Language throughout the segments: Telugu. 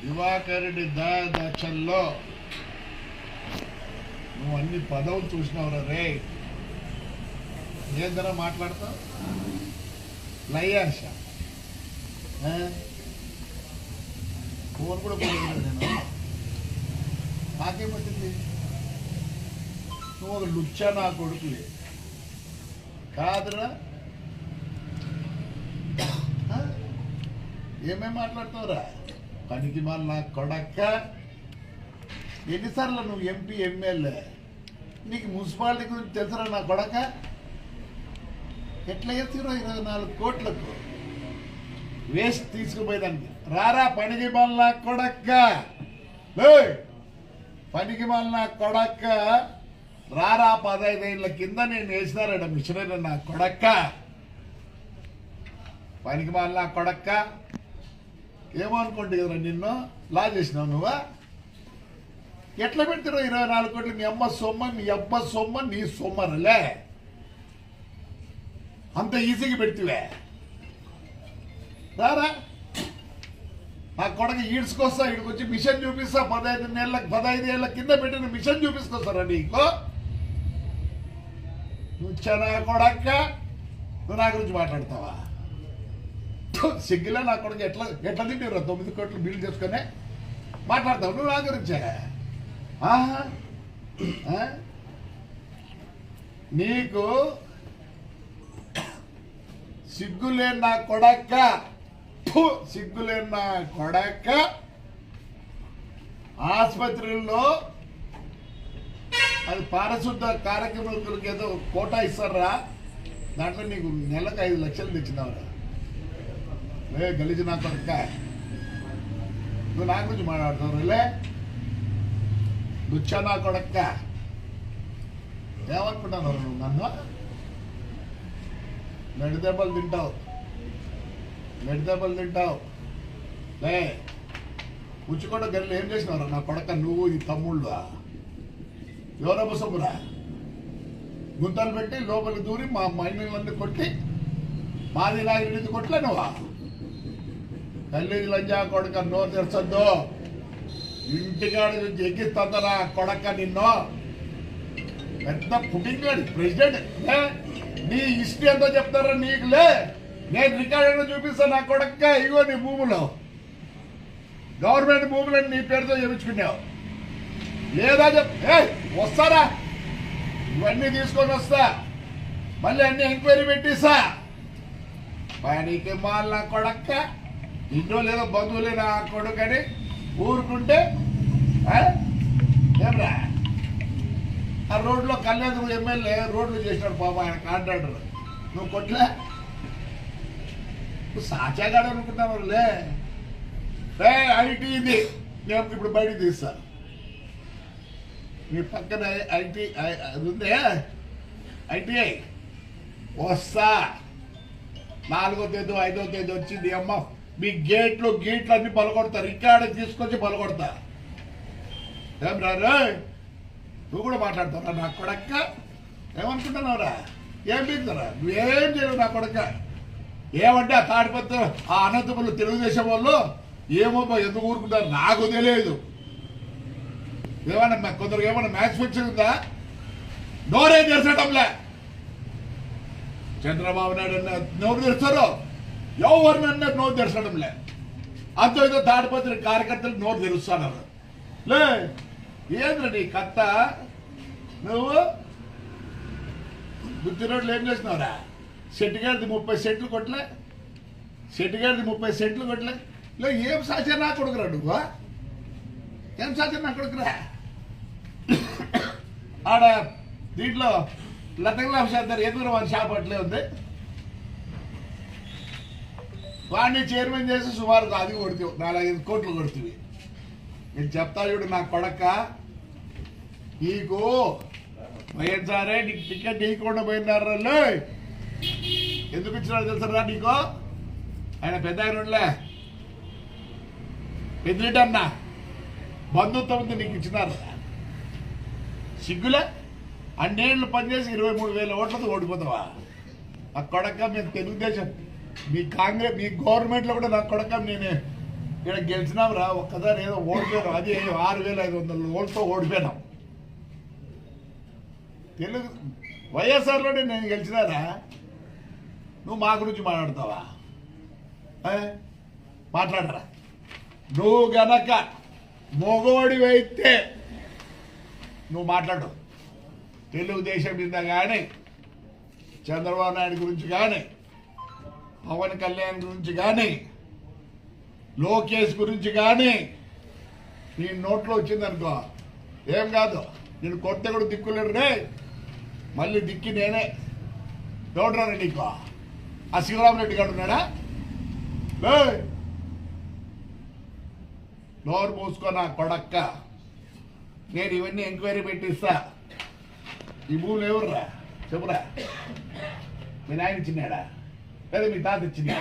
దివాకరుడి రెడ్డి దశల్లో నువ్వు అన్ని పదవులు చూసినావురా రే? ఏందరా మాట్లాడతావు? లయ్యాష ఫోన్ కూడా పోయింది నేను. నాకేం నువ్వు ఒక లుచ్చా నా కొడుకులే కాదురా. ఏమేమి మాట్లాడతావురా మాట్లాడుతావురా? పనికి నా కొడక్క. ఎన్నిసార్లు నువ్వు ఎంపీ ఎమ్మెల్యే? నీకు మున్సిపాలిటీ గురించి తెలుసురా నా కొడక ఎట్లా ఎత్తిరో ఇరవై నాలుగు కోట్లకు? వేస్ట్ తీసుకుపోయేదానికి. రారా పనికి మళ్ళ కొడక్క. పనికి మళ్ళ కొడక్క. రారా పదహైదేళ్ళ కింద నేను వేసినారట మిషనరీ నా కొడక్క. పనికి మళ్ళా కొడక్క. ఏమనుకోండి కదరా నిన్ను? లా చేసినావు నువ్వా? ఎట్లా పెడతారో ఇరవై నాలుగు కోట్లు? మీ అమ్మ సొమ్మ మీ అబ్బ సొమ్మ నీ సొమ్మరలే అంత ఈజీగా పెడితివే. రారా? నా కొడక ఈడ్చుకొస్తా ఇక్కడికి వచ్చి మిషన్ చూపిస్తా పదహైదు నెలల పదహైదు ఏళ్ళ కింద పెట్టిన మిషన్ చూపిస్తారా నీకు? నువ్వు చనా కొడక్క నువ్వు నా గురించి మాట్లాడతావా? సిగ్గులే నా కొడుకు ఎట్లా ఎట్లా తింటారు తొమ్మిది కోట్లు బిల్లు చేసుకునే మాట్లాడతావు నువ్వు నా గురించే. నీకు సిగ్గులే నా కొడక్క సిగ్గులే నా కొడక్క ఆసుపత్రుల్లో అది పారిశుద్ధ కార్యక్రమాలకు ఏదో కోటా ఇస్తారా దాంట్లో నీకు నెలకు ఐదు లక్షలు తెచ్చినావురా. లే గలీజు నా నువ్వు నా గురించి మాట్లాడుతావు లే లుచ్చా నా కొడక్క. ఏమనుకుంటున్నావు నువ్వు నన్ను? మెడి దెబ్బలు తింటావు. మెడి దెబ్బలు తింటావు. లే ఉచ్చుకోట గల్లు ఏం చేసినావురా నా కొడక నువ్వు ఈ తమ్ముళ్ళు ఎవరో సొమ్మురా గుంతలు పెట్టి లోపలికి దూరి మా మైనీళ్ళన్నీ కొట్టి మాది నాగిరిది కొట్టలే నువ్వు తల్లి లంజా కొడక నోరు తెరచద్దు ఇంటికాడ నుంచి ఎక్కిస్తుందరా కొడక నిన్ను? పెద్ద పుట్టింగాడు ప్రెసిడెంట్. నీ హిస్టరీ ఎంతో చెప్తారా నీకు లే. నేను రికార్డు చూపిస్తా నా కొడక్క. ఇగో నీ భూములు. గవర్నమెంట్ భూములను నీ పేరుతో చేయించుకున్నావు లేదా చెప్. వస్తారా? ఇవన్నీ తీసుకొని వస్తా. మళ్ళీ అన్ని ఎంక్వైరీ పెట్టిస్తా. పనికి మాల కొడక్క. ఇంట్లో లేదో బంధువులే నా కొడుకని ఊరుకుంటే ఆ? ఆ రోడ్లో కళ్యాణ్ ఎమ్మెల్యే రోడ్లు చేసినాడు పాప ఆయన కాంట్రాక్టర్. నువ్వు కొట్లే? నువ్వు సాచాగాడు అనుకుంటున్నావులే లే. ఐటీ ఇది. నేను ఇప్పుడు బయటకు తీస్తాను మీ పక్కన ఐటీ అది ఉందే? ఐటీఐ. వస్తా. నాలుగో తేదీ ఐదో తేదీ వచ్చింది అమ్మ. మీ గేట్లు గేట్లు అన్ని పలగొడతారు రికార్డు తీసుకొచ్చి పలకొడతా ఏం రా నువ్వు కూడా మాట్లాడతావురా నా కొడక్క? ఏమనుకుంటున్నావురా? ఏం పీకుతారా నువ్వేం చేయవు నా కొడక్క. ఏమంటే ఆ తాడిపత్ర ఆ అనంతపురం తెలుగుదేశం వాళ్ళు ఏమో బా ఎందుకు ఊరుకుంటారు నాకు తెలియదు. ఏమన్నా కొందరు ఏమన్నా మ్యాచ్ ఫిక్షన్ ఉందా? నోరే తెరచడంలే చంద్రబాబు నాయుడు నోరు తెరుస్తారు? ఎవరినన్నా నోరు తెరచడంలే అంత ఏదో తాడిపత్రి కార్యకర్తలు నోరు తెరుస్తున్నారు లే ఏంద్ర నీ కత్త? నువ్వు? బుద్ధిరోడ్లు ఏం చేసినావురా సెట్టిగాడిది ముప్పై సెంట్లు కొట్టలే. సెట్టిగాడిది ముప్పై సెంట్లు కొట్టలే. లే ఏం సాధ్యం నా కొడుకురా నువ్వు? ఏం సాధ్యం నా కొడుకురా? ఆడ దీంట్లో లతంగుల శాంతారు ఎదురు వారి షాప్ అట్లే ఉంది. వాడిని చైర్మన్ చేసి సుమారు అది కొడుతూ నాలుగైదు కోట్లు కొడుతుంది. నేను చెప్తా చూడు నా కొడక. నీకు వైఎస్ఆర్ఏ నీకు టికెట్ ఇవ్వకుండా పోయినారు? ఎందుకు ఇచ్చినారు తెలుసరా నీకు? ఆయన పెద్ద ఆయన ఉండలే. పెద్దటన్నా బంధుత్వం ఉంది నీకు ఇచ్చినారు. సిగ్గులే? అన్నేళ్ళు పనిచేసి ఇరవై మూడు వేల ఓట్లతో ఓడిపోతావా? ఆ కొడక మేము తెలుగుదేశం మీ కాంగ్రెస్ మీ గవర్నమెంట్లో కూడా నా కొడక నేనే. ఇక్కడ గెలిచినాం రా ఒక్కసారి ఏదో ఓడిపోయాం అది ఆరు వేల ఐదు వందల ఓట్లతో ఓడిపోయినాం తెలుగు వైఎస్ఆర్లోనే నేను గెలిచినారా నువ్వు మా గురించి మాట్లాడతావా? మాట్లాడరా. నువ్వు గనక మొగోడివైతే నువ్వు మాట్లాడు. తెలుగుదేశం మీద కానీ చంద్రబాబు నాయుడు గురించి కానీ పవన్ కళ్యాణ్ గురించి కానీ లోకేష్ గురించి కానీ నీ నోట్లో వచ్చిందనుకో ఏం కాదు. నేను కొడితే కూడా దిక్కులేడు రే. మళ్ళీ దిక్కి నేనే. ఎవడరా నీకు? ఆ శివరామరెడ్డి గారు ఉన్నాడా? ఏయ్! నోరు మూసుకో నా కొడక్క. నేను ఇవన్నీ ఎంక్వైరీ పెట్టిస్తా. ఈ భూములు ఎవరురా? చెప్పురా. మీ నాయన చిన్నాడా? లేదా మీ తాత ఇచ్చింది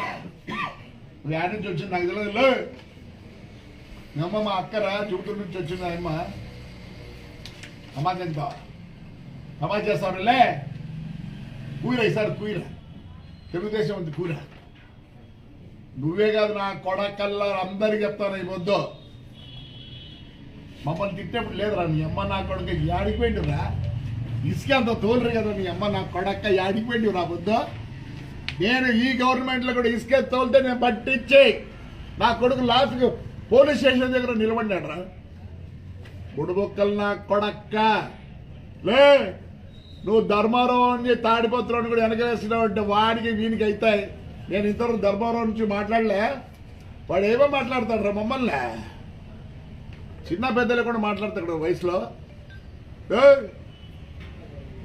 మీ ఆయన నుంచి వచ్చింది నాకు తెలియదు లే. మీ అమ్మ మా అక్కరా చుట్టూ నుంచి వచ్చింది అమ్మ సమాజం ఎంతో? సమాజ్ చేస్తాడులే కూర ఈసారి కూర. తెలుగుదేశం ఉంది కూర. నువ్వే కాదు నా కొడకల్లా అందరికి చెప్తాను ఈ వద్దు మమ్మల్ని తిట్టేప్పుడు లేదురా నీ అమ్మ నా కొడుకు యాడిపోయిండురా ఇసుక అంత తోలరు కదా నీ అమ్మ నా కొడక్క యాడిపోయిండు రా వద్దు నేను ఈ గవర్నమెంట్లో కూడా ఇసుకే తోలితే నేను పట్టించే. నా కొడుకు లాస్ట్కి పోలీస్ స్టేషన్ దగ్గర నిలబడ్డాడు రా బుడుబొక్కలు నా కొడక్క. లే నువ్వు ధర్మారావుని తాడిపత్రాన్ని కూడా వెనకేసినావు అంటే వాడికి వీనికి అవుతాయి నేను ఇంతవరకు ధర్మారావు నుంచి మాట్లాడలే. వాడు ఏమో మాట్లాడతాడు రా మమ్మల్ని. చిన్న పెద్దలు కూడా మాట్లాడతాడు వయసులో.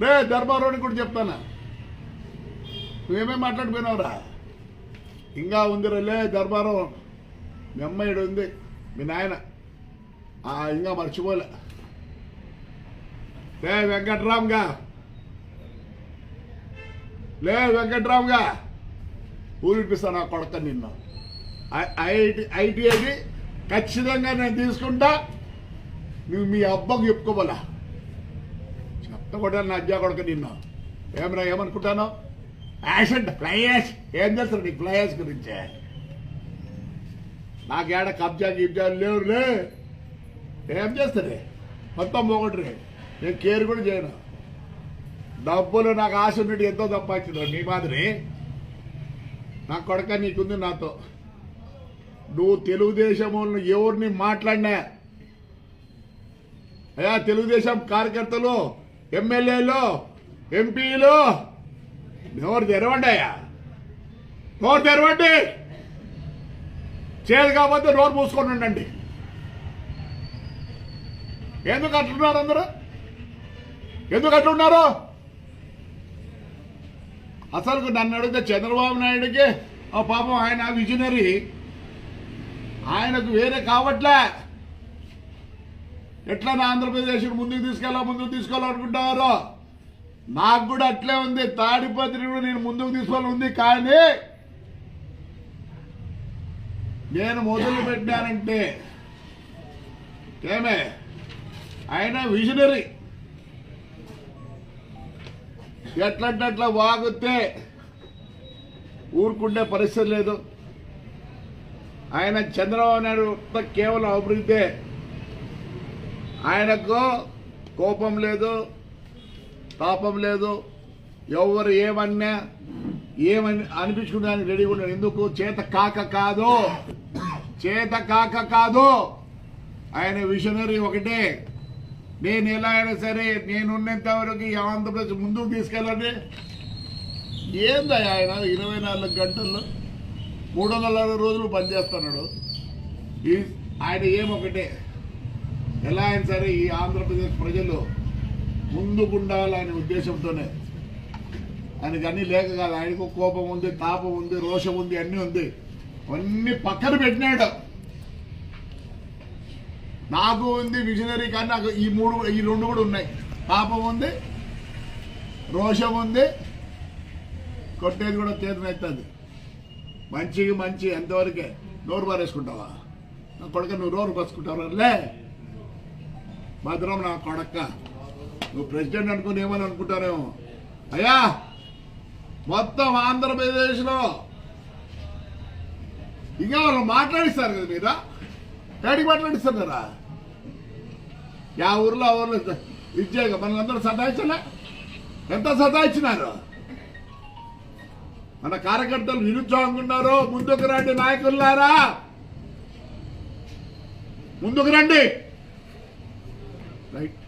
రే ధర్మారావుని కూడా చెప్తాను? నువ్వేమేం మాట్లాడిపోయినావురా? ఇంకా ఉంది రే ధర్మారావు మీ అమ్మాయిడు ఉంది మీ నాయన. ఇంకా మర్చిపోలే. లే వెంకట్రామ్గా. లే వెంకట్రామ్గా. ఊరిపిస్తాను ఆ కొడక నిన్ను. ఐటి ఐటీఐది ఖచ్చితంగా నేను తీసుకుంటా. నువ్వు మీ అబ్బకు చెప్పుకోవాలా? చెప్తా కూడా నా అజ్జా కొడక నిన్ను. ఏమరా ఏమనుకుంటాను? యాక్సిడెంట్ ఫ్లైయాష్ ఏం చేస్తారు నీ ఫ్లైయాష్ గురించే? నాకేడ కబ్జా గిబ్జాలు లేవులే. ఏం చేస్తారే? మొత్తం పోగొట్టరే. నేను కేర్ కూడా చేయను. డబ్బులు నాకు ఆశ ఉన్నట్టు ఎంతో సంపాదించదు నీ మాదిరి. నా కొడక నీకుంది నాతో. నువ్వు తెలుగుదేశం ఎవరిని మాట్లాడినా? అయ్యా తెలుగుదేశం కార్యకర్తలు ఎమ్మెల్యేలు ఎంపీలు నోరు తెరవండి అయ్యా. నోరు తెరవండి. చేదు కాకపోతే నోరు మూసుకొని ఉండండి. ఎందుకు అట్లున్నారు అందరూ? ఎందుకు అట్లున్నారు? అసలు నన్ను అడిగితే చంద్రబాబు నాయుడికి ఆ పాపం ఆయన విజనరీ. ఆయనకు వేరే కావట్లే. ఎట్లా ఆంధ్రప్రదేశ్ ముందుకు తీసుకెళ్ళా ముందుకు తీసుకోవాలనుకుంటారో నాకు కూడా అట్లే ఉంది. తాడిపత్రి కూడా నేను ముందుకు తీసుకోవాలి ఉంది కానీ నేను మొదలు పెట్టానంటే ఏమే? ఆయన విజనరీ ఎట్లంటట్లా వాగితే ఊరుకుండే పరిస్థితి లేదు. ఆయన చంద్రబాబు నాయుడు కేవలం అభివృద్ధి. ఆయనకు కోపం లేదు. తాపం లేదు. ఎవరు ఏమన్నా ఏమని అనిపించుకున్నాను రెడీగా ఉన్నాడు ఎందుకు? చేత కాక కాదు. చేత కాక కాదు. ఆయన విషనరీ ఒకటే. నేను ఎలా అయినా సరే నేనున్నంత వరకు ఈ ఆంధ్రప్రదేశ్ ముందుకు తీసుకెళ్ళండి. ఏందా ఆయన ఇరవై నాలుగు గంటల్లో మూడు వందల అరవై రోజులు పనిచేస్తున్నాడు. ఈ ఆయన ఏమొకటే ఎలా అయినా సరే ఈ ఆంధ్రప్రదేశ్ ప్రజలు ముందుకుండాలనే ఉద్దేశంతోనే. ఆయనకి అన్నీ లేక కాదు ఆయనకు కోపం ఉంది తాపం ఉంది రోషం ఉంది అన్నీ ఉంది. అన్నీ పక్కన పెట్టినాడు. నాకు ఉంది విజనరీ కానీ నాకు ఈ మూడు ఈ రెండు కూడా ఉన్నాయి. పాపం ఉంది రోషం ఉంది కొట్టేది కూడా చేతనవుతుంది మంచికి మంచి ఎంతవరకే నోరు పారేసుకుంటావా? నా కొడుక నువ్వు నోరు పసుకుంటావు లే! భద్రం నా కొడక్క నువ్వు ప్రెసిడెంట్ అనుకుని ఏమని అనుకుంటానేమో అయ్యా మొత్తం ఆంధ్రప్రదేశ్లో ఇంకా వాళ్ళు మాట్లాడిస్తారు కదా మీరు? డాడీ కదా? యా ఊర్లో ఆ ఊర్లో ఇచ్చాక మనల్ని సతాయించలే? ఎంత సతాయించినారు? మన కార్యకర్తలు నిరుత్సాహంగా ఉన్నారు ముందుకు రండి నాయకులారా. ముందుకు రండి. రైట్.